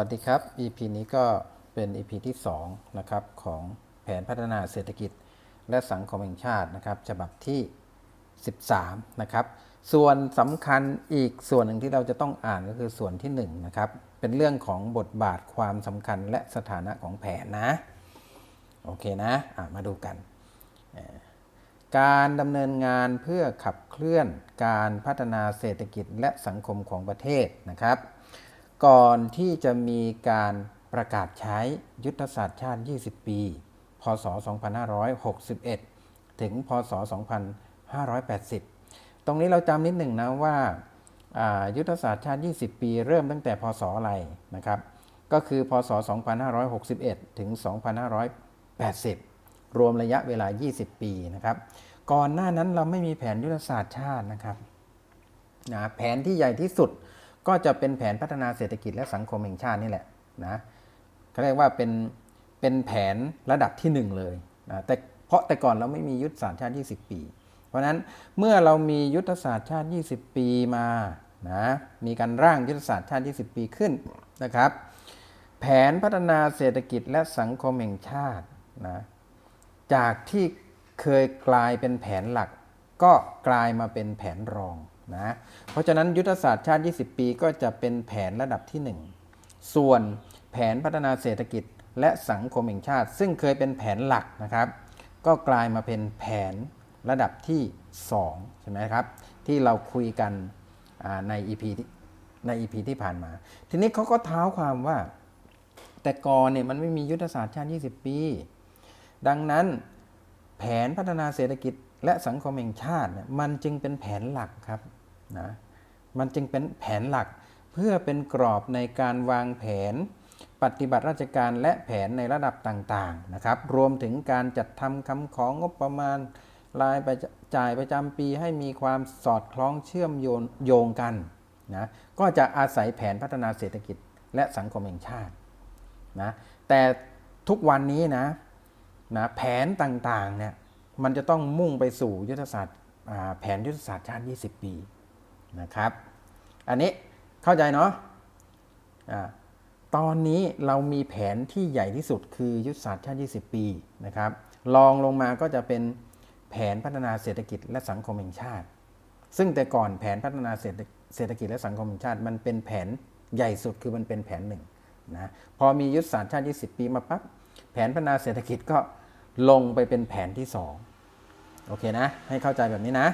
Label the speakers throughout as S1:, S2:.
S1: สวัสดีครับ EP นี้ก็เป็น EP ที่2นะครับของแผนพัฒนาเศรษฐกิจและสังคมแห่งชาตินะครับฉบับที่ 13 นะครับ ส่วนสำคัญอีกส่วนหนึ่งที่เราจะต้องอ่านก็คือส่วนที่1นะครับเป็นเรื่องของบทบาทความสำคัญและสถานะของแผนนะ โอเคนะะมาดูกัน การดำเนินงานเพื่อขับเคลื่อนการพัฒนาเศรษฐกิจและสังคมของประเทศนะครับ ก่อนที่จะมีการประกาศใช้ยุทธศาสตร์ชาติ 20 ปี พศ 2561 ถึง พศ 2580 ตรงนี้เราจำนิดหนึ่งนะว่ายุทธศาสตร์ชาติ 20 ปี เริ่มตั้งแต่ พศ อะไรนะครับ ก็คือ พศ 2561 ถึง 2580 รวมระยะเวลา 20 ปีนะครับ ก่อนหน้านั้นเราไม่มีแผนยุทธศาสตร์ชาตินะครับนะแผนที่ใหญ่ที่สุด ก็จะเป็นแผนพัฒนาเศรษฐกิจและสังคมแห่งชาตินี่แหละนะเขาเรียกว่าเป็นเป็นแผนระดับที่หนึ่งเลยนะแต่เพราะแต่ก่อนเราไม่มียุทธศาสตร์ชาติ 20 ปี เพราะฉะนั้นเมื่อเรามียุทธศาสตร์ชาติ 20 ปีมานะมีการร่างยุทธศาสตร์ชาติ 20 ปีขึ้นนะครับ แผนพัฒนาเศรษฐกิจและสังคมแห่งชาตินะจากที่เคยกลายเป็นแผนหลัก ก็กลายมาเป็นแผนรอง นะเพราะฉะนั้นยุทธศาสตร์ชาติ 20 ปีก็จะเป็นแผนระดับที่ 1 ส่วนแผนพัฒนาเศรษฐกิจและสังคมแห่งชาติ ซึ่งเคยเป็นแผนหลักนะครับ ก็กลายมาเป็นแผนระดับที่ 2 ใช่ไหมครับ ที่เราคุยกันใน EP ีใน EP ที่ผ่านมา ทีนี้เขาก็เท้าความว่า แต่ก่อนเนี่ยมันไม่มียุทธศาสตร์ชาติ 20 ปี ดังนั้นแผนพัฒนาเศรษฐกิจและสังคมแห่งชาติ มันจึงเป็นแผนหลักครับ นะมันจึงเป็นแผนหลักเพื่อเป็นกรอบในการวางแผน ปฏิบัติราชการและแผนในระดับต่างๆนะครับ รวมถึงการจัดทำคำของงบประมาณรายจ่ายประจำปีให้มีความสอดคล้องเชื่อมโยงโยงกันนะก็จะอาศัยแผนพัฒนาเศรษฐกิจและสังคมแห่งชาตินะแต่ทุกวันนี้นะนะแผนต่างๆเนี่ยมันจะต้องมุ่งไปสู่ยุทธศาสตร์แผนยุทธศาสตร์ชาติ 20 ปี นะครับ อันนี้เข้าใจเนาะอ่าตอนนี้เรามีแผนที่ใหญ่ที่สุดคือยุทธศาสตร์ชาติ 20 ปีนะครับรองลงมาก็จะเป็นแผนพัฒนาเศรษฐกิจและสังคมแห่งชาติ ซึ่งแต่ก่อนแผนพัฒนาเศรษฐเศรษฐกิจและสังคมแห่งชาติ มันเป็นแผนใหญ่สุดคือมันเป็นแผนหนึ่งนะพอมียุทธศาสตร์ชาติ 20 ปีมาปั๊บแผนพัฒนาเศรษฐกิจก็ลงไปเป็นแผนที่ 2 โอเคนะ ให้เข้าใจแบบนี้นะ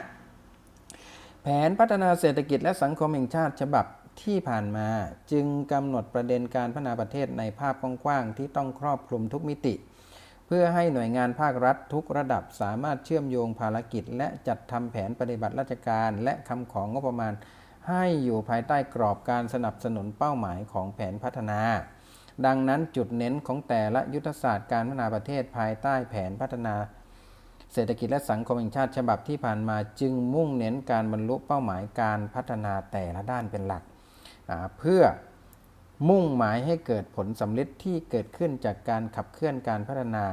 S1: แผนพัฒนาเศรษฐกิจและสังคมแห่งชาติฉบับที่ผ่านมาจึงกำหนดประเด็นการพัฒนาประเทศในภาพกว้างๆที่ต้องครอบคลุมทุกมิติ เพื่อให้หน่วยงานภาครัฐทุกระดับสามารถเชื่อมโยงภารกิจ และจัดทำแผนปฏิบัติราชการ และคำของงบประมาณ ให้อยู่ภายใต้กรอบการสนับสนุนเป้าหมายของแผนพัฒนา ดังนั้นจุดเน้นของแต่ละยุทธศาสตร์การพัฒนาประเทศภายใต้แผนพัฒนา เศรษฐกิจและสังคมแห่งชาติฉบับที่ผ่านมาจึงมุ่งเน้นการบรรลุเป้าหมายการพัฒนาแต่ละด้านเป็นหลัก เพื่อมุ่งหมายให้เกิดผลสำเร็จที่เกิดขึ้นจากการขับเคลื่อนการพัฒนา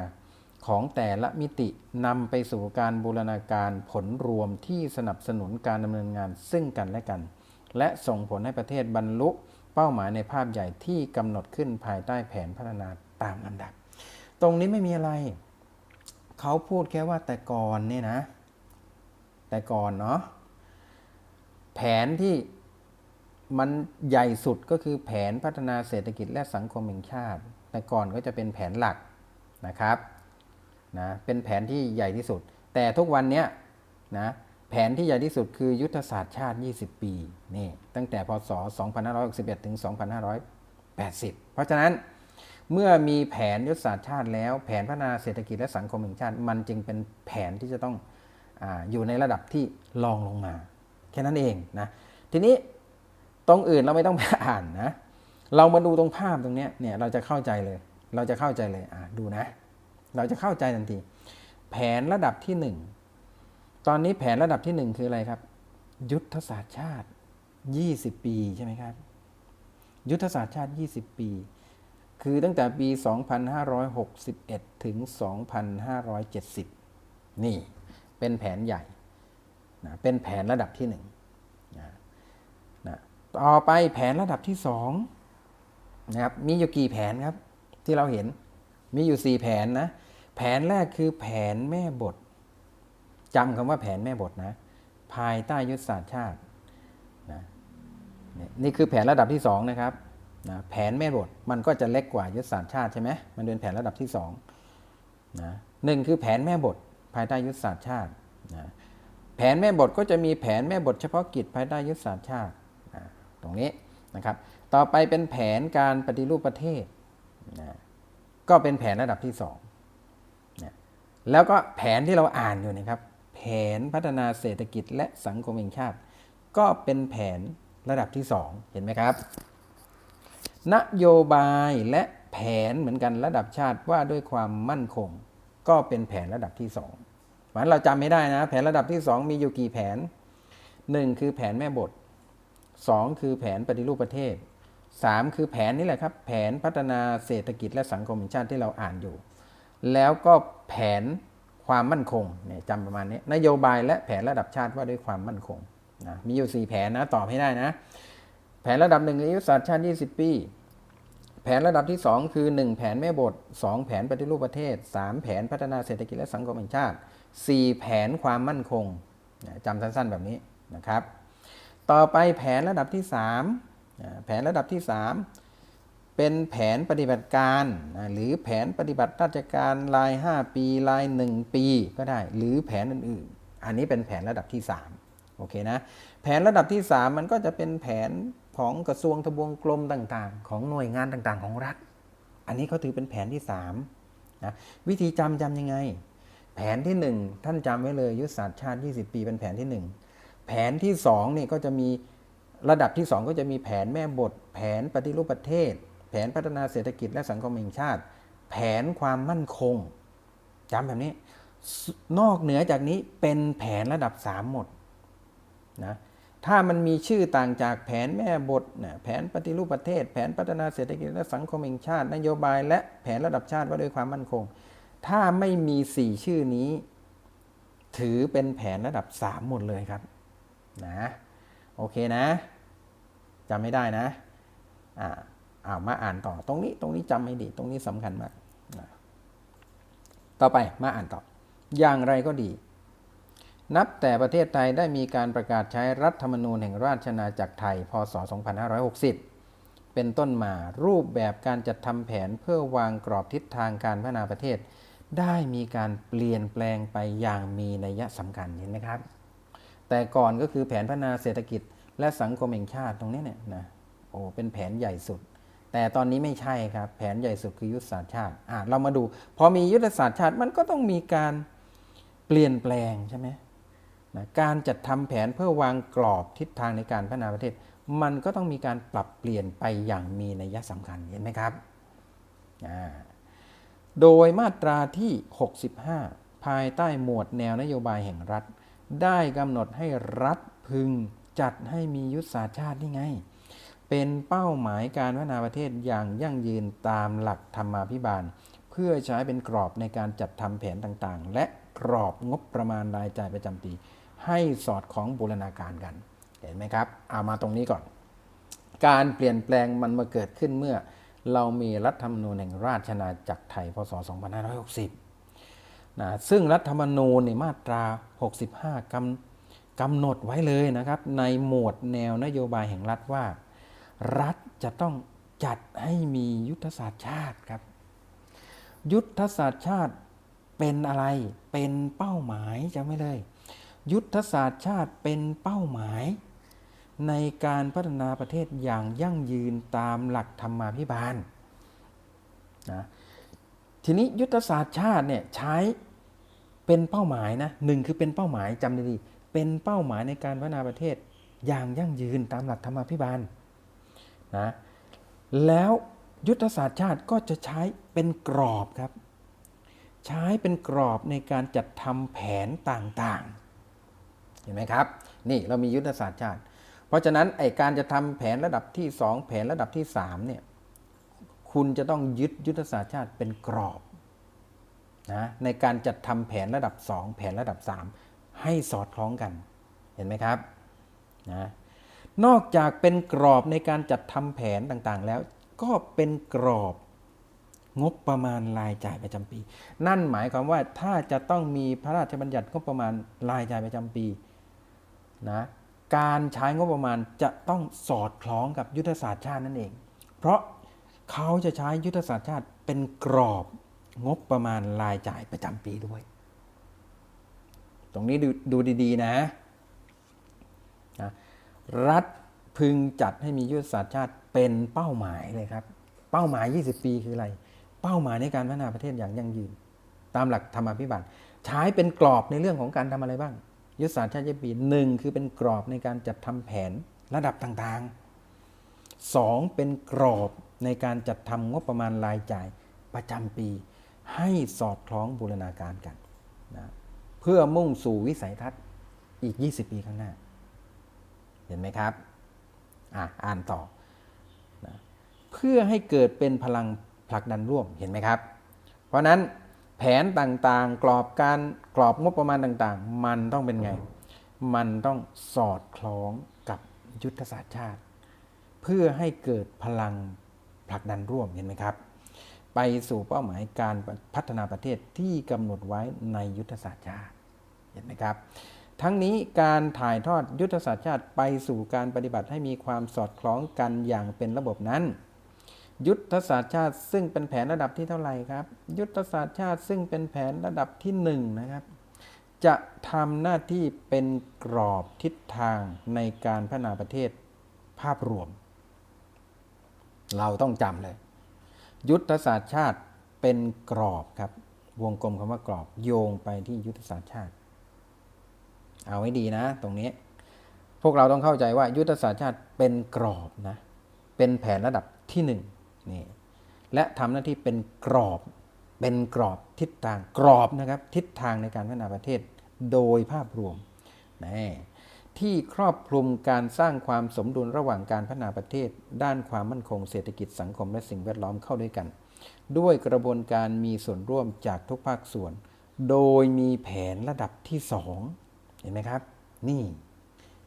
S1: ของแต่ละมิตินำไปสู่การบูรณาการผลรวมที่สนับสนุนการดำเนินงานซึ่งกันและกัน และส่งผลให้ประเทศบรรลุเป้าหมายในภาพใหญ่ที่กำหนดขึ้นภายใต้แผนพัฒนาตามลำดับ ตรงนี้ไม่มีอะไร เขาพูดแค่ว่าแต่ก่อนเนี่ยนะ แต่ก่อนเนาะแผนที่มันใหญ่สุดก็คือแผนพัฒนาเศรษฐกิจและสังคมแห่งชาติ แต่ก่อนก็จะเป็นแผนหลักนะครับนะเป็นแผนที่ใหญ่ที่สุด แต่ทุกวันนี้นะแผนที่ใหญ่ที่สุดคือยุทธศาสตร์ชาติ 20 ปีนี่ตั้งแต่พศ 2561 ถึง 2580 เพราะฉะนั้น เมื่อมีแผนยุทธศาสตร์ชาติแล้ว แผนพัฒนาเศรษฐกิจและสังคมแห่งชาติ มันจึงเป็นแผนที่จะต้องออยู่ในระดับที่รองลงมา แค่นั้นเองนะทีนี้ตรงอื่นเราไม่ต้องไปอ่านนะเรามาดูตรงภาพตรงนี้เนี่ยเราจะเข้าใจเลย เราจะเข้าใจเลยอ่าดูนะ เราจะเข้าใจทันที แผนระดับที่หนึ่งตอนนี้แผนระดับที่หนึ่งคืออะไรครับ ยุทธศาสตร์ชาติ 20 ปีใช่ไหมครับ ยุทธศาสตร์ชาติ 20 ปี คือตั้งแต่ปี 2561 ถึง 2570 นี่เป็นแผนใหญ่นะเป็นแผนระดับที่หนึ่งนะนะต่อไปแผนระดับที่สองนะครับมีอยู่กี่แผนครับที่เราเห็นมีอยู่ 4 แผนนะ แผนแรกคือแผนแม่บทจำคำว่าแผนแม่บทนะ ภายใต้ยุทธศาสตร์ชาตินะนี่นี่คือแผนระดับที่ 2 นะครับ นะแผนแม่บทมันก็จะเล็กกว่ายุทธศาสตร์ชาติใช่ไหมมันเป็นแผนระดับที่2นะหนึ่งคือแผนแม่บทภายใต้ยุทธศาสตร์ชาตินะแผนแม่บทก็จะมีแผนแม่บทเฉพาะกิจภายใต้ยุทธศาสตร์ชาตินะตรงนี้นะครับ ต่อไปเป็นแผนการปฏิรูปประเทศนะก็เป็นแผนระดับที่2นะแล้วก็แผนที่เราอ่านอยู่นะครับ แผนพัฒนาเศรษฐกิจและสังคมแห่งชาติ ก็เป็นแผนระดับที่ 2 เห็นไหมครับ นโยบายและแผนเหมือนกันระดับชาติว่าด้วยความมั่นคง ก็เป็นแผนระดับที่2หมายเราจำไม่ได้นะ แผนระดับที่ 2 มีอยู่กี่แผน 1 คือแผนแม่บท 2 คือแผนปฏิรูปประเทศ 3 คือแผนนี่แหละครับ แผนพัฒนาเศรษฐกิจและสังคมแห่งชาติที่เราอ่านอยู่ แล้วก็แผนความมั่นคงเนี่ยจำประมาณนี้นโยบายและแผนระดับชาติว่าด้วยความมั่นคงนะมีอยู่ 4 แผนนะตอบให้ได้นะ แผนระดับหนึ่งอายุทธศาสตร์ชาติ 20 ปี แผนระดับที่ 2 คือ 1 แผนแม่บท 2 แผนปฏิรูปประเทศ 3 แผนพัฒนาเศรษฐกิจและสังคมแห่งชาติ 4 แผนความมั่นคงจำสั้นๆแบบนี้นะครับ ต่อไปแผนระดับที่ 3 แผนระดับที่ 3 เป็นแผนปฏิบัติการหรือแผนปฏิบัติราชการราย 5 ปีราย 1 ปีก็ได้ หรือแผนอื่นๆ อันนี้เป็นแผนระดับที่ 3 โอเคนะ แผนระดับที่ 3 มันก็จะเป็นแผน ของกระทรวงทบวงกรมต่างๆ ของหน่วยงานต่างๆ ของรัฐ อันนี้เขาถือเป็นแผนที่3นะวิธีจำจำยังไง แผนที่ 1 ท่านจำไว้เลยยุทธศาสตร์ชาติ 20 ปีเป็นแผนที่ 1 แผนที่2นี่ก็จะมีระดับที่ 2 ก็จะมีแผนแม่บท แผนปฏิรูปประเทศ แผนพัฒนาเศรษฐกิจและสังคมแห่งชาติ แผนความมั่นคงจำแบบนี้นอกเหนือจากนี้เป็นแผนระดับ 3 หมดนะ ถ้ามันมีชื่อต่างจากแผนแม่บทนะแผนปฏิรูปประเทศ แผนพัฒนาเศรษฐกิจและสังคมแห่งชาติ นโยบายและแผนระดับชาติว่าด้วยความมั่นคง ถ้าไม่มี 4 ชื่อนี้ ถือเป็นแผนระดับ 3 หมดเลยครับนะโอเคนะจำไม่ได้นะอ่าอ่ามาอ่านต่อตรงนี้ตรงนี้จำให้ดีตรงนี้สำคัญมากนะต่อไปมาอ่านต่อ อย่างไรก็ดี นับแต่ประเทศไทยได้มีการประกาศใช้รัฐธรรมนูญแห่งราชอาณาจักรไทย พศ 2560 เป็นต้นมารูปแบบการจัดทำแผนเพื่อวางกรอบทิศทางการพัฒนาประเทศ ได้มีการเปลี่ยนแปลงไปอย่างมีนัยสำคัญเห็นไหมครับ แต่ก่อนก็คือแผนพัฒนาเศรษฐกิจ และสังคมแห่งชาติตรงนี้เนี่ยนะโอ้เป็นแผนใหญ่สุด แต่ตอนนี้ไม่ใช่ครับ แผนใหญ่สุดคือยุทธศาสตร์ชาติอะเรามาดู พอมียุทธศาสตร์ชาติมันก็ต้องมีการเปลี่ยนแปลงใช่ไหม นะการจัดทำแผนเพื่อวางกรอบทิศทางในการพัฒนาประเทศ มันก็ต้องมีการปรับเปลี่ยนไปอย่างมีนัยสำคัญเห็นไหมครับโดยมาตราที่ 65 ภายใต้หมวดแนวนโยบายแห่งรัฐ ได้กำหนดให้รัฐพึงจัดให้มียุทธศาสตร์ชาตินี่ไง เป็นเป้าหมายการพัฒนาประเทศอย่างยั่งยืนตามหลักธรรมาภิบาล เพื่อใช้เป็นกรอบในการจัดทำแผนต่างๆ และกรอบงบประมาณรายจ่ายประจำปี ให้สอดคล้องบูรณาการกัน เห็นไหมครับ เอามาตรงนี้ก่อน การเปลี่ยนแปลงมันมาเกิดขึ้นเมื่อ เรามีรัฐธรรมนูญแห่งราชอาณาจักรไทยพศ 2560 นะ ซึ่งรัฐธรรมนูญในมาตรา 65กำกำหนดไว้เลยนะครับ ในหมวดแนวนโยบายแห่งรัฐว่า รัฐจะต้องจัดให้มียุทธศาสตร์ชาติครับ ยุทธศาสตร์ชาติเป็นอะไร เป็นเป้าหมายจำไว้เลย ยุทธศาสตร์ชาติเป็นเป้าหมาย ในการพัฒนาประเทศอย่างยั่งยืนตามหลักธรรมาภิบาลนะทีนี้ยุทธศาสตร์ชาติเนี่ยใช้เป็นเป้าหมายนะหนึ่งคือเป็นเป้าหมายจำดีๆเป็นเป้าหมายในการพัฒนาประเทศอย่างยั่งยืนตามหลักธรรมาภิบาลนะแล้วยุทธศาสตร์ชาติก็จะใช้เป็นกรอบครับ ใช้เป็นกรอบในการจัดทำแผนต่างๆ เห็นไหมครับ นี่เรามียุทธศาสตร์ชาติ เพราะฉะนั้นไอการจะทำแผนระดับที่ 2 แผนระดับที่3เนี่ยคุณจะต้องยึดยุทธศาสตร์ชาติเป็นกรอบนะในการจัดทำแผนระดับ 2 แผนระดับ 3 ให้สอดคล้องกัน เห็นไหมครับนะนอกจากเป็นกรอบในการจัดทำแผนต่างๆ แล้วก็เป็นกรอบงบประมาณรายจ่ายประจำปี นั่นหมายความว่าถ้าจะต้องมีพระราชบัญญัติงบประมาณรายจ่ายประจำปี นะการใช้งบประมาณจะต้องสอดคล้องกับยุทธศาสตร์ชาตินั่นเอง เพราะเขาจะใช้ยุทธศาสตร์ชาติเป็นกรอบงบประมาณรายจ่ายประจำปีด้วย ตรงนี้ดูดูดี ๆ นะนะ รัฐพึงจัดให้มียุทธศาสตร์ชาติเป็นเป้าหมายเลยครับ เป้าหมาย 20 ปีคืออะไร เป้าหมายในการพัฒนาประเทศอย่างยั่งยืน ตามหลักธรรมาภิบาลใช้เป็นกรอบในเรื่องของการทำอะไรบ้าง ยุทธศาสตร์ชาติ20ปีหนึ่งคือเป็นกรอบในการจัดทำแผนระดับต่างๆสองเป็นกรอบในการจัดทำงบประมาณรายจ่ายประจำปี ให้สอดคล้องบูรณาการกันนะเพื่อมุ่งสู่วิสัยทัศน์อีก 20 ปีข้างหน้า เห็นไหมครับอะอ่านต่อนะเพื่อให้เกิดเป็นพลังผลักดันร่วมเห็นไหมครับ เพราะนั้น แผนต่างๆ กรอบการกรอบงบประมาณต่างๆ มันต้องเป็นไง มันต้องสอดคล้องกับยุทธศาสตร์ชาติ เพื่อให้เกิดพลังผลักดันร่วมเห็นไหมครับ ไปสู่เป้าหมายการพัฒนาประเทศที่กำหนดไว้ในยุทธศาสตร์ชาติเห็นไหมครับ ทั้งนี้การถ่ายทอดยุทธศาสตร์ชาติไปสู่การปฏิบัติให้มีความสอดคล้องกันอย่างเป็นระบบนั้น ยุทธศาสตร์ชาติซึ่งเป็นแผนระดับที่เท่าไหร่ครับ ยุทธศาสตร์ชาติซึ่งเป็นแผนระดับที่หนึ่งนะครับ จะทำหน้าที่เป็นกรอบทิศทางในการพัฒนาประเทศภาพรวม เราต้องจำเลย ยุทธศาสตร์ชาติเป็นกรอบครับ วงกลมคำว่ากรอบโยงไปที่ยุทธศาสตร์ชาติ เอาไว้ดีนะ ตรงนี้ พวกเราต้องเข้าใจว่ายุทธศาสตร์ชาติเป็นกรอบนะ เป็นแผนระดับที่ห นี่และทำหน้าที่เป็นกรอบเป็นกรอบทิศทางกรอบนะครับทิศทางในการพัฒนาประเทศโดยภาพรวมนี่ที่ครอบคลุมการสร้างความสมดุลระหว่างการพัฒนาประเทศ ด้านความมั่นคงเศรษฐกิจสังคมและสิ่งแวดล้อมเข้าด้วยกัน ด้วยกระบวนการมีส่วนร่วมจากทุกภาคส่วน โดยมีแผนระดับที่สองเห็นไหมครับ นี่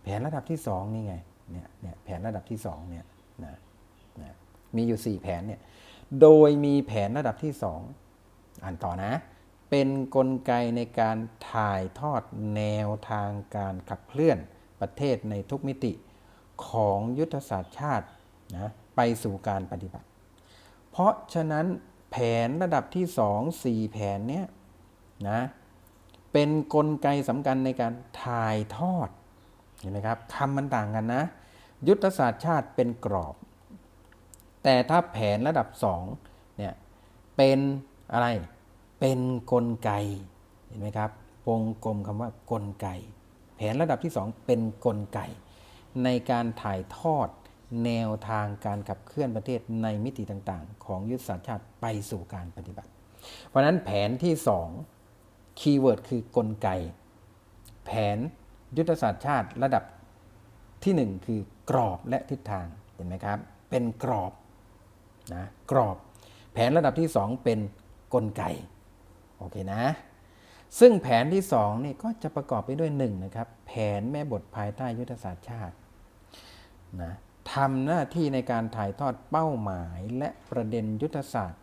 S1: แผนระดับที่สองนี่ไงเนี่ยเนี่ยแผนระดับที่สองเนี่ยนะนะ มีอยู่ 4 แผนเนี่ยโดยมีแผนระดับที่สองอ่านต่อนะ เป็นนกลไกในการถ่ายทอดแนวทางการขับเคลื่อนประเทศในทุกมิติของยุทธศาสตร์ชาตินะไปสู่การปฏิบัติ เพราะฉะนั้นแผนระดับที่สองสี่แผนเนี้ยนะเป็นนกลไกสำคัญในการถ่ายทอดเห็นไหมครับคำมันต่างกันนะ ยุทธศาสตร์ชาติเป็นกรอบ แต่ถ้าแผนระดับสองเนี่ยเป็นอะไรเป็นนกลไกเห็นไหมครับวงกลมคำว่ากลไก แผนระดับที่สองเป็นกลไก ในการถ่ายทอดแนวทางการขับเคลื่อนประเทศในมิติต่างๆ ของยุทธศาสตร์ชาติไปสู่การปฏิบัติ เพราะฉะนั้นแผนที่สองคีย์เวิร์ดคือกลไก แผนยุทธศาสตร์ชาติระดับที่หนึ่งคือกรอบและทิศทางเห็นไหมครับ เป็นกรอบ นะกรอบแผนระดับที่สองเป็นกลไกโอเคนะ ซึ่งแผนที่สองนี่ก็จะประกอบไปด้วยหนึ่งนะครับแผนแม่บทภายใต้ยุทธศาสตร์ชาตินะทำหน้าที่ในการถ่ายทอดเป้าหมายและประเด็นยุทธศาสตร์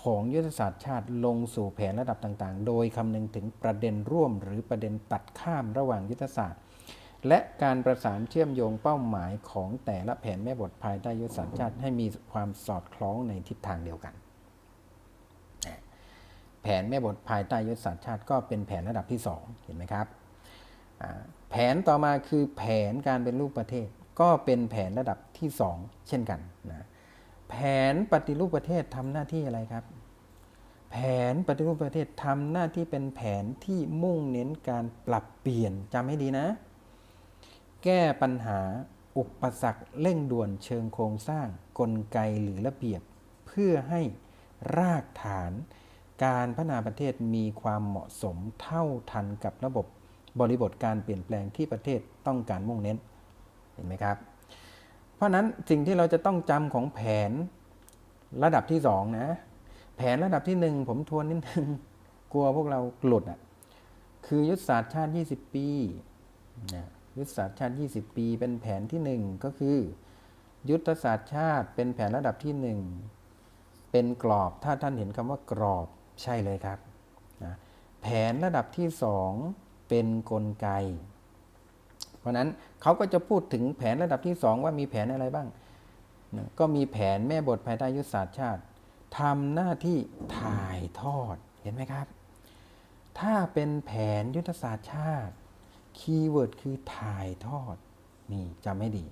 S1: ของยุทธศาสตร์ชาติลงสู่แผนระดับต่างๆ โดยคำนึงถึงประเด็นร่วมหรือประเด็นตัดข้ามระหว่างยุทธศาสตร์ และการประสานเชื่อมโยงเป้าหมายของแต่ละแผนแม่บทภายใต้ยุทธศาสตร์ชาติให้มีความสอดคล้องในทิศทางเดียวกัน แผนแม่บทภายใต้ยุทธศาสตร์ชาติก็เป็นแผนระดับที่ 2 เห็นไหมครับ แผนต่อมาคือแผนการเป็นรูปประเทศ ก็เป็นแผนระดับที่ 2 เช่นกันนะแผนปฏิรูปประเทศทำหน้าที่อะไรครับ แผนปฏิรูปประเทศทำหน้าที่เป็นแผนที่มุ่งเน้นการปรับเปลี่ยนจำให้ดีนะ แก้ปัญหาอุปสรรคเร่งด่วนเชิงโครงสร้างกลไกหรือระเบียบ เพื่อให้รากฐานการพัฒนาประเทศมีความเหมาะสมเท่าทันกับระบบบริบทการเปลี่ยนแปลงที่ประเทศต้องการมุ่งเน้น เห็นไหมครับ เพราะนั้นสิ่งที่เราจะต้องจำของแผนระดับที่สองนะ แผนระดับที่หนึ่งผมทวนนิดนึง กลัวพวกเราหลุดอะ คือยุทธศาสตร์ชาติ 20 ปีนะ ยุทธศาสตร์ชาติ 20 ปี เป็นแผนที่หนึ่งก็คือ ยุทธศาสตร์ชาติเป็นแผนระดับที่หนึ่งเป็นกรอบถ้าท่านเห็นคำว่ากรอบใช่เลยครับนะแผนระดับที่สองเป็นกลไก เพราะนั้นเขาก็จะพูดถึงแผนระดับที่สองว่ามีแผนอะไรบ้างนะก็มีแผนแม่บทภายใต้ยุทธศาสตร์ชาติทำหน้าที่ถ่ายทอดเห็นไหมครับ ถ้าเป็นแผนยุทธศาสตร์ชาติ คีย์เวิร์ดคือถ่ายทอด นี่จำให้ดี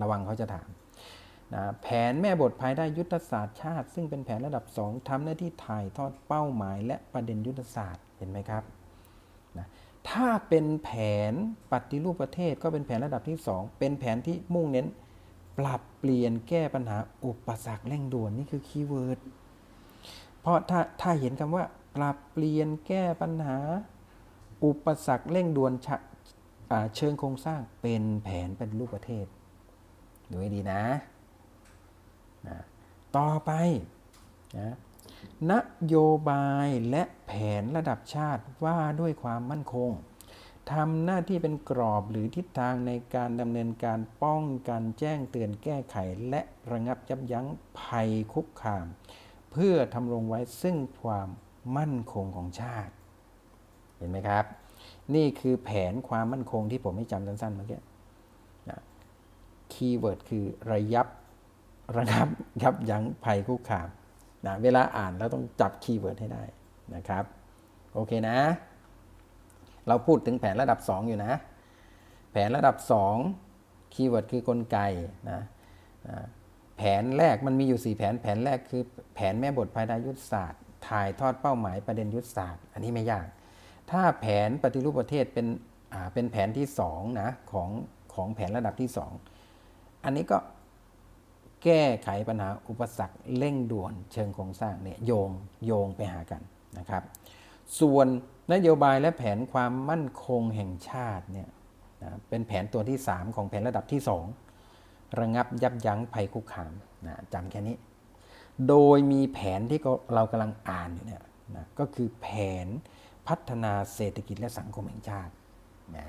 S1: ระวังเขาจะถามนะแผนแม่บทภายใต้ยุทธศาสตร์ชาติ ซึ่งเป็นแผนระดับ 2ทำหน้าที่ถ่ายทอดเป้าหมาย และประเด็นยุทธศาสตร์เห็นไหมครับนะถ้าเป็นแผนปฏิรูปประเทศก็เป็นแผนระดับที่ 2 เป็นแผนที่มุ่งเน้น ปรับเปลี่ยนแก้ปัญหาอุปสรรคเร่งด่วนนี่คือคีย์เวิร์ดเพราะถ้าถ้าเห็นคำว่า ปรับเปลี่ยนแก้ปัญหา อุปสรรคเร่งด่วนเชิงโครงสร้างเป็นแผนเป็นรูปประเทศดูให้ดีนะนะต่อไปนะนโยบายและแผนระดับชาติว่าด้วยความมั่นคงทำหน้าที่เป็นกรอบหรือทิศทางในการดำเนินการป้องกันแจ้งเตือนแก้ไข และระงับยับยั้งภัยคุกคาม เพื่อทำรงไว้ซึ่งความมั่นคงของชาติ เห็นไหมครับ นี่คือแผนความมั่นคงที่ผมให้จำสั้นๆเมื่อกี้นะคีย์เวิร์ดคือระยับระงับยับยั้งภัยคุกคามนะเวลาอ่านเราต้องจับคีย์เวิร์ดให้ได้นะครับ โอเคนะ เราพูดถึงแผนระดับ 2 อยู่นะ แผนระดับ 2 คีย์เวิร์ดคือกลไกนะนะแผนแรกมันมีอยู่ 4 แผน แผนแรกคือแผนแม่บทภายใต้ยุทธศาสตร์ ถ่ายทอดเป้าหมายประเด็นยุทธศาสตร์ อันนี้ไม่ยาก ถ้าแผนปฏิรูปประเทศเป็นอ่าเป็นแผนที่2นะของของแผนระดับที่ 2 อันนี้ก็แก้ไขปัญหาอุปสรรคเร่งด่วนเชิงโครงสร้างเนี่ยโยงโยงไปหากันนะครับ ส่วนนโยบายและแผนความมั่นคงแห่งชาติเนี่ยนะเป็นแผนตัวที่ 3 ของแผนระดับที่ 2 ระงับยับยั้งภัยคุกคามนะจำแค่นี้ โดยมีแผนที่เรากำลังอ่านอยู่เนี่ยนะก็คือแผน พัฒนาเศรษฐกิจและสังคมแห่งชาตินะ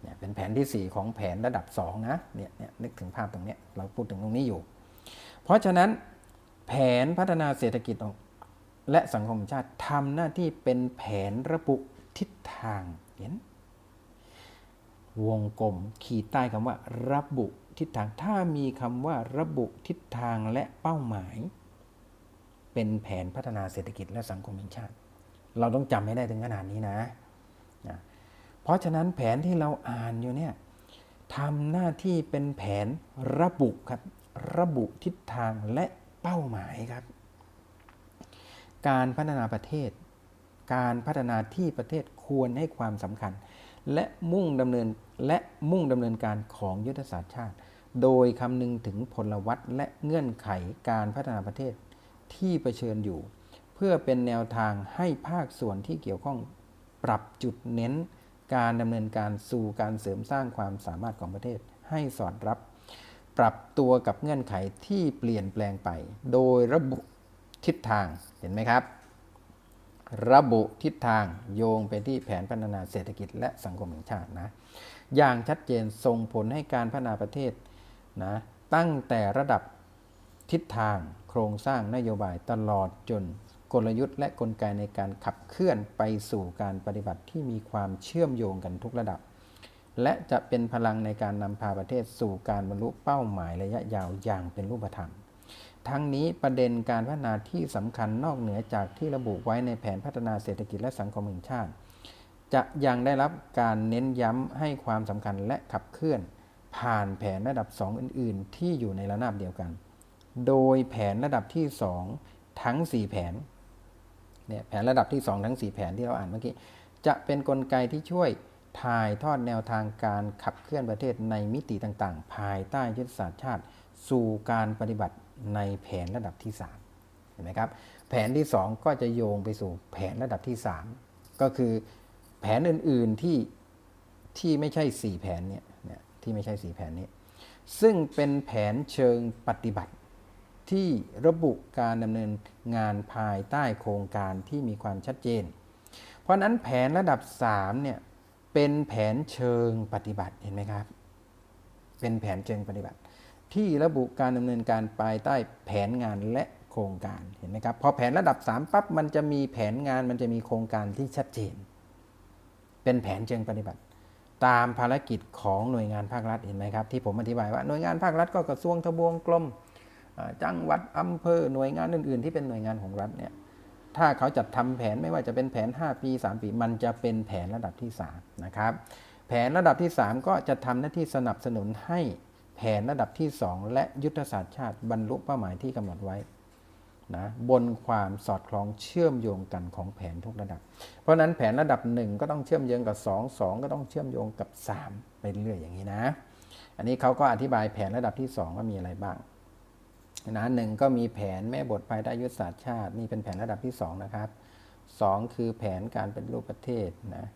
S1: เนี่ยเป็นแผนทีสี่ 4 ของแผนระดับ2นะเนี่ยเนี่ยนึกถึงภาพตรงเนี้ยเราพูดถึงตรงนี้อยู่ เพราะฉะนั้นแผนพัฒนาเศรษฐกิจและสังคมแห่งชาติทำหน้าที่เป็นแผนระบุทิศทางเห็นวงกลมขีดใต้คำว่าระบุทิศทางถ้ามีคำว่าระบุทิศทางและเป้าหมาย เป็นแผนพัฒนาเศรษฐกิจและสังคมแห่งชาติ เราต้องจำให้ได้ถึงขนาดนี้นะนะ เพราะฉะนั้นแผนที่เราอ่านอยู่เนี่ยทำหน้าที่เป็นแผนระบุครับ ระบุทิศทางและเป้าหมายครับ การพัฒนาประเทศ การพัฒนาที่ประเทศควรให้ความสำคัญ และมุ่งดำเนินและมุ่งดำเนินการของยุทธศาสตร์ชาติ โดยคำนึงถึงพลวัตและเงื่อนไขการพัฒนาประเทศที่เผชิญอยู่ เพื่อเป็นแนวทางให้ภาคส่วนที่เกี่ยวข้องปรับจุดเน้น การดำเนินการสู่การเสริมสร้างความสามารถของประเทศ ให้สอดรับ ปรับตัวกับเงื่อนไขที่เปลี่ยนแปลงไป โดยระบุทิศทางเห็นไหมครับ ระบุทิศทางโยงไปที่แผนพัฒนาเศรษฐกิจและสังคมแห่งชาตินะอย่างชัดเจนส่งผลให้การพัฒนาประเทศนะตั้งแต่ระดับทิศทางโครงสร้างนโยบายตลอดจน กลยุทธ์และกลไกในการขับเคลื่อนไปสู่การปฏิบัติที่มีความเชื่อมโยงกันทุกระดับ และจะเป็นพลังในการนำพาประเทศสู่การบรรลุเป้าหมายระยะยาวอย่างเป็นรูปธรรม ทั้งนี้ประเด็นการพัฒนาที่สำคัญนอกเหนือจากที่ระบุไว้ในแผนพัฒนาเศรษฐกิจและสังคมแห่งชาติ จะยังได้รับการเน้นย้ำให้ความสำคัญและขับเคลื่อน ผ่านแผนระดับ 2 อื่น ๆ ที่อยู่ในระนาบเดียวกัน โดยแผนระดับที่ 2 ทั้ง 4 แผน เนี่ยแผนระดับที่ 2 ทั้ง 4 แผนที่เราอ่านเมื่อกี้จะเป็นนกลไกที่ช่วยถ่ายทอดแนวทางการขับเคลื่อนประเทศในมิติต่างๆ ภายใต้ยุทธศาสตร์ชาติ สู่การปฏิบัติในแผนระดับที่ 3 เห็นไหมครับ แผนที่ 2 ก็จะโยงไปสู่แผนระดับที่ 3 ก็คือแผนอื่นๆที่ที่ไม่ใช่ 4 แผนเนี่ยที่ไม่ใช่ 4 แผนนี้ ซึ่งเป็นแผนเชิงปฏิบัติ ที่ระบุการดำเนินงานภายใต้โครงการที่มีความชัดเจน เพราะนั้นแผนระดับ3เนี่ยเป็นแผนเชิงปฏิบัติเห็นไหมครับ เป็นแผนเชิงปฏิบัติ ที่ระบุการดำเนินการภายใต้แผนงานและโครงการเห็นไหมครับพอแผนระดับ3ปั๊บมันจะมีแผนงานมันจะมีโครงการที่ชัดเจน เป็นแผนเชิงปฏิบัติ ตามภารกิจของหน่วยงานภาครัฐเห็นไหมครับที่ผมอธิบายว่าหน่วยงานภาครัฐก็กระทรวงทบวงกรม จังหวัดอำเภอหน่วยงานอื่น ๆ ที่เป็นหน่วยงานของรัฐเนี่ยถ้าเขาจัดทำแผนไม่ว่าจะเป็นแผน 5 ปี 3 ปี มันจะเป็นแผนระดับที่3นะครับแผนระดับที่ 3 ก็จะทำหน้าที่สนับสนุนให้แผนระดับที่ 2 และยุทธศาสตร์ชาติบรรลุเป้าหมายที่กำหนดไว้นะบนความสอดคล้องเชื่อมโยงกันของแผนทุกระดับ เพราะฉะนั้นแผนระดับ 1 ก็ต้องเชื่อมโยงกับ 2 2 ก็ต้องเชื่อมโยงกับ 3 ไปเรื่อยอย่างนี้นะ อันนี้เขาก็อธิบายแผนระดับที่ 2 ว่ามีอะไรบ้าง นะหนึ่งก็มีแผนแม่บทภายใต้ยุทธศาสตร์ชาตินี่เป็นแผนระดับที่ 2 นะครับ 2 คือแผนการเป็นรูปประเทศนะ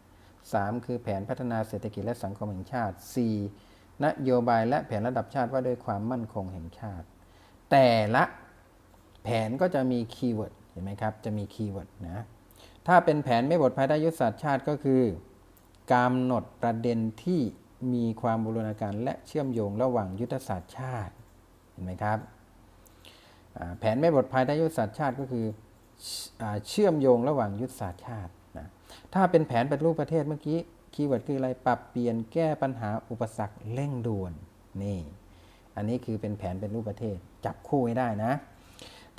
S1: สามคือแผนพัฒนาเศรษฐกิจและสังคมแห่งชาติ 4. นโยบายและแผนระดับชาติว่าด้วยความมั่นคงแห่งชาติ แต่ละแผนก็จะมีคีย์เวิร์ดเห็นไหมครับ จะมีคีย์เวิร์ดนะถ้าเป็นแผนไม่บทภายใต้ยุทธศาสตร์ชาติก็คือกำหนดประเด็นที่มีความบูรณาการและเชื่อมโยงระหว่างยุทธศาสตร์ชาติเห็นไหมครับ แผนไม่บทภายใต้ยุทธศาสตร์ชาติก็คือเชื่อมโยงระหว่างยุทธศาสตร์ชาตินะถ้าเป็นแผนปฏิรูปประเทศเมื่อกี้คีย์เวิร์ดคืออะไรปรับเปลี่ยนแก้ปัญหาอุปสรรคเร่งด่วนนี่อันนี้คือเป็นแผนเป็นรูปประเทศ จับคู่ให้ได้นะ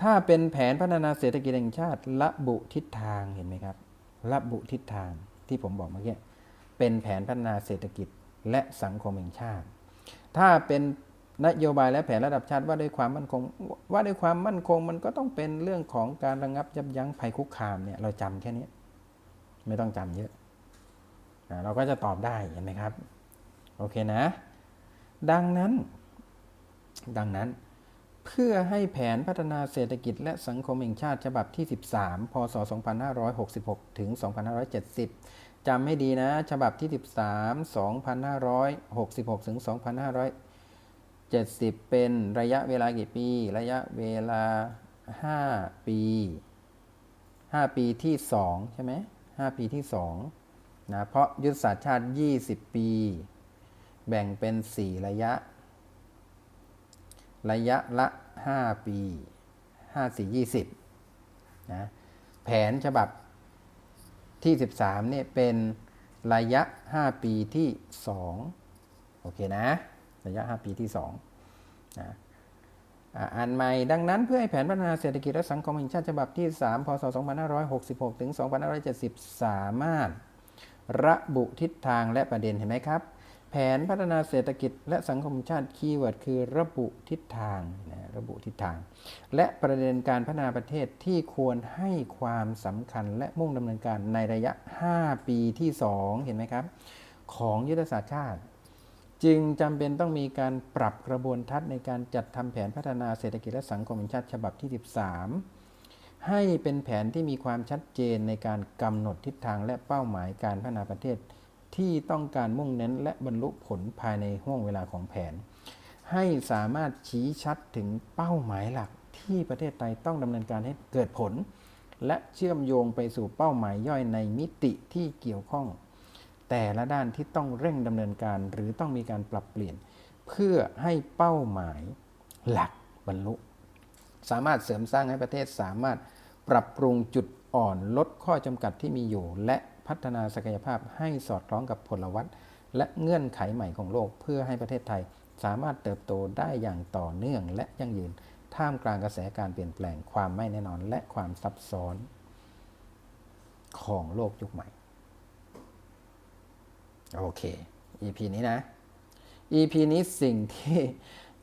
S1: ถ้าเป็นแผนพัฒนาเศรษฐกิจแห่งชาติ ระบุทิศทางเห็นไหมครับ ระบุทิศทางที่ผมบอกเมื่อกี้เป็นแผนพัฒนาเศรษฐกิจและสังคมแห่งชาติ ถ้าเป็น นโยบายและแผนระดับชาติว่าด้วยความมั่นคง ว่าด้วยความมั่นคงมันก็ต้องเป็นเรื่องของการระงับยับยั้งภัยคุกคามเนี่ยเราจำแค่นี้ ไม่ต้องจำเยอะนะเราก็จะตอบได้เห็นไหมครับ โอเคนะ ดังนั้น ดังนั้นเพื่อให้แผนพัฒนาเศรษฐกิจและสังคมแห่งชาติฉบับที่ 13 พศ 2566 ถึง 2570 จำให้ดีนะ ฉบับที่ 13 2566 ถึง 70 เป็นระยะเวลากี่ปี ระยะเวลา 5 ปี 5 ปีที่ 2 ใช่ไหม5ปีที่2นะเพราะยุทธศาสตร์ชาติ 20 ปี แบ่งเป็น 4 ระยะ ระยะละ 5 ปี 5 4 20นะแผนฉบับที่ 13เนี่ยเป็นระยะ 5 ปีที่ 2 โอเคนะ ระยะ 5 ปีที่2นะอ่านใหม่ดังนั้นเพื่อให้แผนพัฒนาเศรษฐกิจและสังคมแห่งชาติฉบับที่ 3 พศ 2566 ถึง 2570 สามารถระบุทิศทางและประเด็นเห็นไหมครับ แผนพัฒนาเศรษฐกิจและสังคมชาติคีย์เวิร์ดคือระบุทิศทางนะระบุทิศทาง และประเด็นการพัฒนาประเทศที่ควรให้ความสำคัญและมุ่งดำเนินการในระยะ 5 ปีที่ 2 เห็นไหมครับ ของยุทธศาสตร์ชาติ จึงจำเป็นต้องมีการปรับกระบวนทัศน์ในการจัดทำแผนพัฒนาเศรษฐกิจและสังคมแห่งชาติฉบับที่ 13 ให้เป็นแผนที่มีความชัดเจนในการกำหนดทิศทางและเป้าหมายการพัฒนาประเทศ ที่ต้องการมุ่งเน้นและบรรลุผลภายในห่วงเวลาของแผน ให้สามารถชี้ชัดถึงเป้าหมายหลักที่ประเทศไทยต้องดำเนินการให้เกิดผล และเชื่อมโยงไปสู่เป้าหมายย่อยในมิติที่เกี่ยวข้อง แต่ละด้านที่ต้องเร่งดำเนินการหรือต้องมีการปรับเปลี่ยน เพื่อให้เป้าหมายหลักบรรลุ สามารถเสริมสร้างให้ประเทศสามารถปรับปรุงจุดอ่อนลดข้อจำกัดที่มีอยู่ และพัฒนาศักยภาพให้สอดคล้องกับพลวัตและเงื่อนไขใหม่ของโลก เพื่อให้ประเทศไทยสามารถเติบโตได้อย่างต่อเนื่องและยั่งยืน ท่ามกลางกระแสการเปลี่ยนแปลงความไม่แน่นอน และความซับซ้อนของโลกยุคใหม่ โอเค EP นี้นะ EP นี้สิ่งที่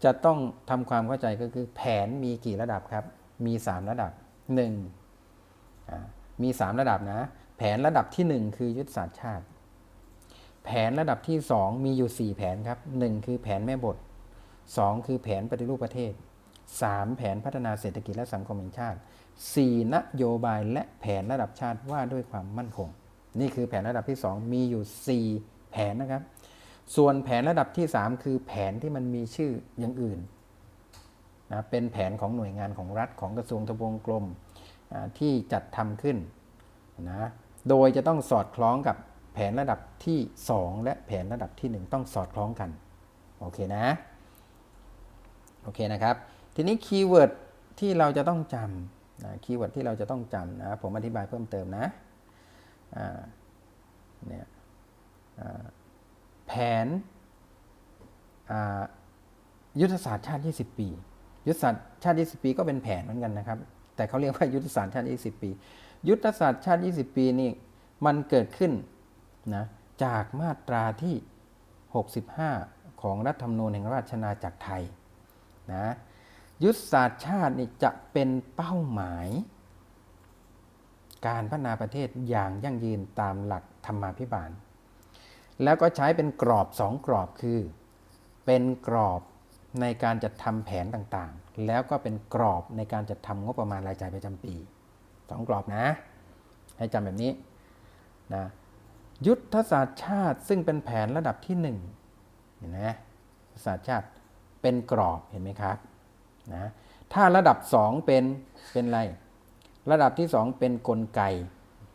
S1: จะต้องทำความเข้าใจก็คือแผนมีกี่ระดับครับ มี 3 ระดับ 1. อ่ามี 3 ระดับนะ แผนระดับที่ 1 คือยุทธศาสตร์ชาติ แผนระดับที่ 2 มีอยู่ 4 แผนครับ 1 คือแผนแม่บท 2 คือแผนปฏิรูปประเทศ 3 แผนพัฒนาเศรษฐกิจและสังคมแห่งชาติ 4 นโยบายและแผนระดับชาติว่าด้วยความมั่นคง นี่คือแผนระดับที่ 2 มีอยู่ 4 แผนนะครับ ส่วนแผนระดับที่ 3 คือแผนที่มันมีชื่ออย่างอื่นนะเป็นแผนของหน่วยงานของรัฐของกระทรวงทบวงกรมที่จัดทำขึ้นนะโดยจะต้องสอดคล้องกับแผนระดับที่ 2 และแผนระดับที่ 1 ต้องสอดคล้องกัน โอเคนะ โอเคนะครับ ทีนี้คีย์เวิร์ดที่เราจะต้องจำนะคีย์เวิร์ดที่เราจะต้องจำนะ ผมอธิบายเพิ่มเติมนะ อ่า เนี่ย แผนยุทธศาสตร์ชาติ 20 ปี ยุทธศาสตร์ชาติ 20 ปีก็เป็นแผนเหมือนกันนะครับ แต่เขาเรียกว่ายุทธศาสตร์ชาติ 20 ปี ยุทธศาสตร์ชาติ 20 ปีนี่มันเกิดขึ้นนะจากมาตราที่ 65 ของรัฐธรรมนูญแห่งราชอาณาจักรไทยนะยุทธศาสตร์ชาตินี่จะเป็นเป้าหมาย การพัฒนาประเทศอย่างยั่งยืนตามหลักธรรมาภิบาล แล้วก็ใช้เป็นกรอบสองกรอบคือ เป็นกรอบในการจัดทำแผนต่างๆ แล้วก็เป็นกรอบในการจัดทำงบประมาณรายจ่ายประจำปีสองกรอบนะ ให้จำแบบนี้นะยุทธศาสตร์ชาติซึ่งเป็นแผนระดับที่หนึ่งเห็นไหมยุทธศาสตร์ชาติเป็นกรอบเห็นไหมครับนะถ้าระดับสองเป็นเป็นอะไร ระดับที่สองเป็นกลไก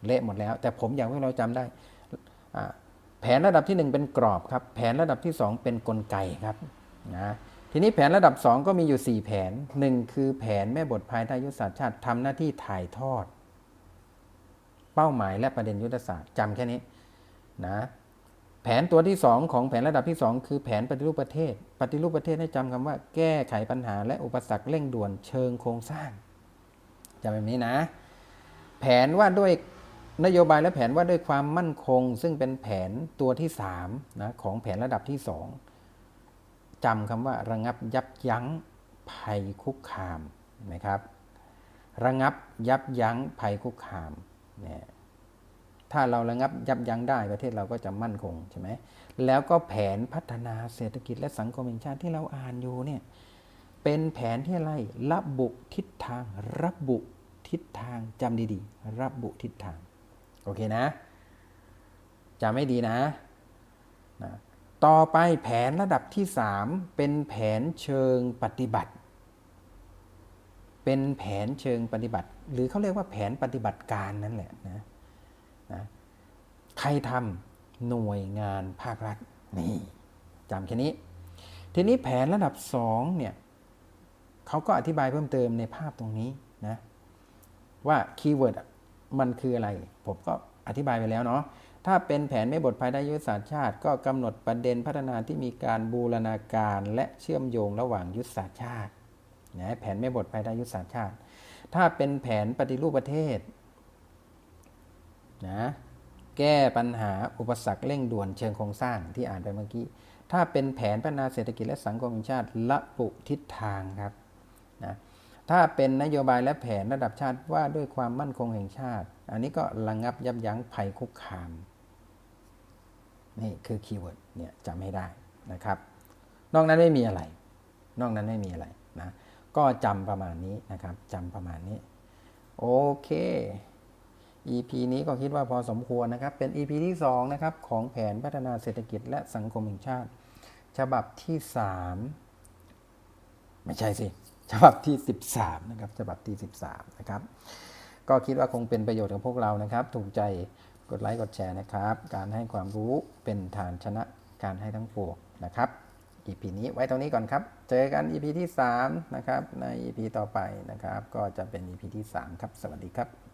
S1: เละหมดแล้ว แต่ผมอยากให้เราจำได้ แผนระดับที่หนึ่งเป็นกรอบครับ แผนระดับที่สองเป็นกลไกครับนะทีนี้แผนระดับสองก็มีอยู่ 4 แผนหนึ่งคือแผนแม่บทภายใต้ยุทธศาสตร์ชาติทำหน้าที่ถ่ายทอด เป้าหมายและประเด็นยุทธศาสตร์จำแค่นี้นะแผนตัวที่ 2 ของแผนระดับที่ 2 คือแผนปฏิรูปประเทศ ปฏิรูปประเทศให้จำคำว่า แก้ไขปัญหาและอุปสรรคเร่งด่วนเชิงโครงสร้างจำแบบนี้นะ แผนว่าด้วย นโยบายและแผนว่าด้วยความมั่นคง ซึ่งเป็นแผนตัวที่3นะของแผนระดับที่ 2จำคำว่าระงับยับยั้งภัยคุกคามนะครับ ระงับยับยั้งภัยคุกคามเนี่ยถ้าเราระงับยับยั้งได้ประเทศเราก็จะมั่นคงใช่ไหมแล้วก็แผนพัฒนาเศรษฐกิจและสังคมแห่งชาติที่เราอ่านอยู่เนี่ยเป็นแผนที่อะไรระบุทิศทางระบุทิศทางจำดีๆระบุทิศทาง โอเคนะจำไม่ดีนะนะ ต่อไปแผนระดับที่ 3 เป็นแผนเชิงปฏิบัติ เป็นแผนเชิงปฏิบัติ หรือเขาเรียกว่าแผนปฏิบัติการนั่นแหละนะนะใครทำหน่วยงานภาครัฐนี่จำแค่นี้ ทีนี้แผนระดับ2เนี่ยเขาก็อธิบายเพิ่มเติมในภาพตรงนี้นะว่าคีย์เวิร์ด มันคืออะไร ผมก็อธิบายไปแล้วเนาะถ้าเป็นแผนแม่บทภายใต้ยุทธศาสตร์ชาติ ก็กำหนดประเด็นพัฒนาที่มีการบูรณาการและเชื่อมโยงระหว่างยุทธศาสตร์ชาตินะแผนแม่บทภายใต้ยุทธศาสตร์ชาติ ถ้าเป็นแผนปฏิรูปประเทศนะแก้ปัญหาอุปสรรคเร่งด่วนเชิงโครงสร้างที่อ่านไปเมื่อกี้ ถ้าเป็นแผนพัฒนาเศรษฐกิจและสังคมแห่งชาติระบุทิศทางครับนะ ถ้าเป็นนโยบายและแผนระดับชาติว่าด้วยความมั่นคงแห่งชาติ อันนี้ก็ระงงับยับยั้งภัยคุกคาม นี่คือคีย์เวิร์ดเนี่ยจำให้ได้นะครับ นอกนั้นไม่มีอะไร นอกนั้นไม่มีอะไรนะ ก็จำประมาณนี้นะครับจำประมาณนี้ โอเค EP นี้ก็คิดว่าพอสมควรนะครับ เป็น EP ที่2นะครับของแผนพัฒนาเศรษฐกิจและสังคมแห่งชาติ ฉบับที่ 3 ไม่ใช่สิ ฉบับที่ 13นะครับฉบับที่ 13นะครับก็คิดว่าคงเป็นประโยชน์กับพวกเรานะครับ ถูกใจกดไลค์กดแชร์นะครับ การให้ความรู้เป็นฐานชนะการให้ทั้งปวงนะครับ EP นี้ไว้ตรงนี้ก่อนครับ เจอกัน EP ที่ 3 นะครับ ใน EP ต่อไปนะครับ ก็จะเป็น EP ที่ 3 ครับ สวัสดีครับ